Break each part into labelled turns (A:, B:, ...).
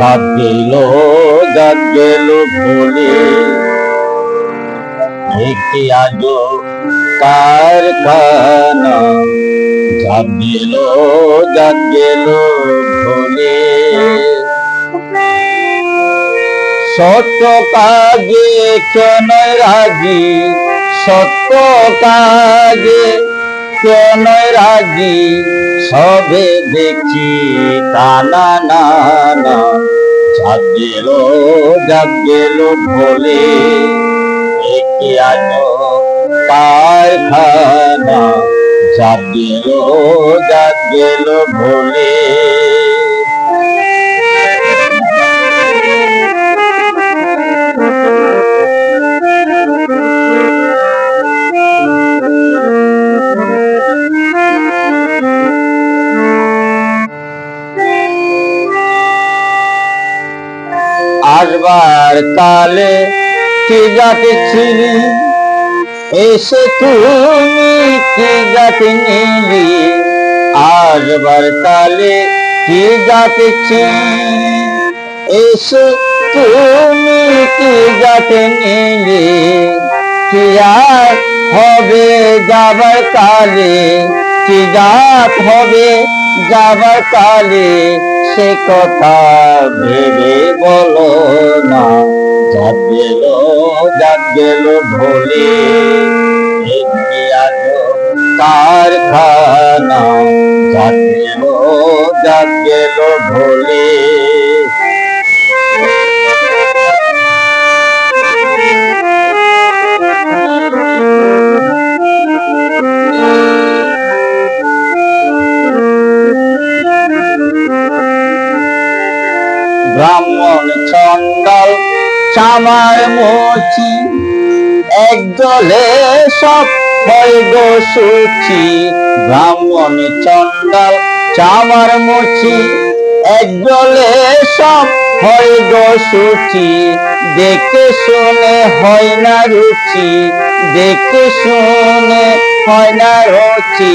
A: ঝাঁপ গেল জাগ গেল ভুলে। একটি আজ কারখানা ঝাঁপ গেল জাগ গেল ভুলে। সত্য কাজে কেন রাজি, সত্য কাজে কেন রাজি, সবে দেখি টানা না। জাগ গেল ভোলে একে আজ পায়খানা। চাঁদ গেল জাগ গেল ভোলে আসবার কালে কি গাতে ছিলি এসে তুমি কি গাতে নিলি আসবার কালে কি গাতে ছিলি এসে তুমি কি গাতে নিলি কি আর হবে যাবার কালে কি গাত হবে যাবার কালে সে কথা ভেবে বলো না। যাক গেল যাক গেল ভোলে। কারখানা। যাত গেল যাত গেল ভোলে। ব্রাহ্মণ চন্ডল চামার মুচি একদলে সব হয় গো সুচি। ব্রাহ্মণ চন্ডল চামার মুচি একদলে সব হয় গো সুচি। দেখে শুনে হয় না রুচি, দেখে শুনে হয় না রুচি।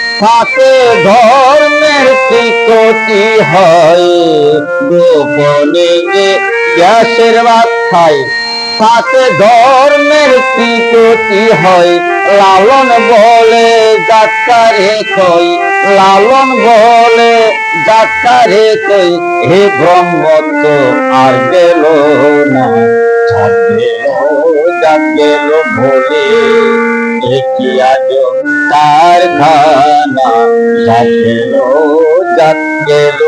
A: থাকে ধর্মের ত্রিকটি হয় গোপনে যে ব্যাসের বার্তায় থাকে ধর্মের ত্রিকটি হয়। লালন বলে যাত্রারে কই, লালন বলে যাত্রারে কই। হে ব্রহ্মত্ব আর গেল না। ছাড় গেল যাক গেল ভোলে। একটি আজ যাক গেল যাক গেল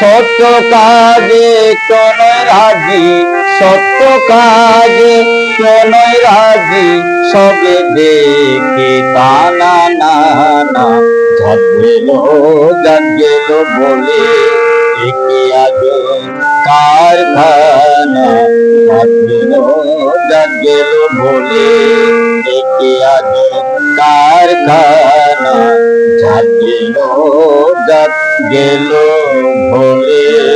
A: সত্য কাজে কোন রাজি, সত্য কাজে কোন রাজি। সবে দেখে টানা না না যাক গেল যাক গেল বলে একটি আজ গেল বলে একটি আজ কারখানা গেল ভোলে।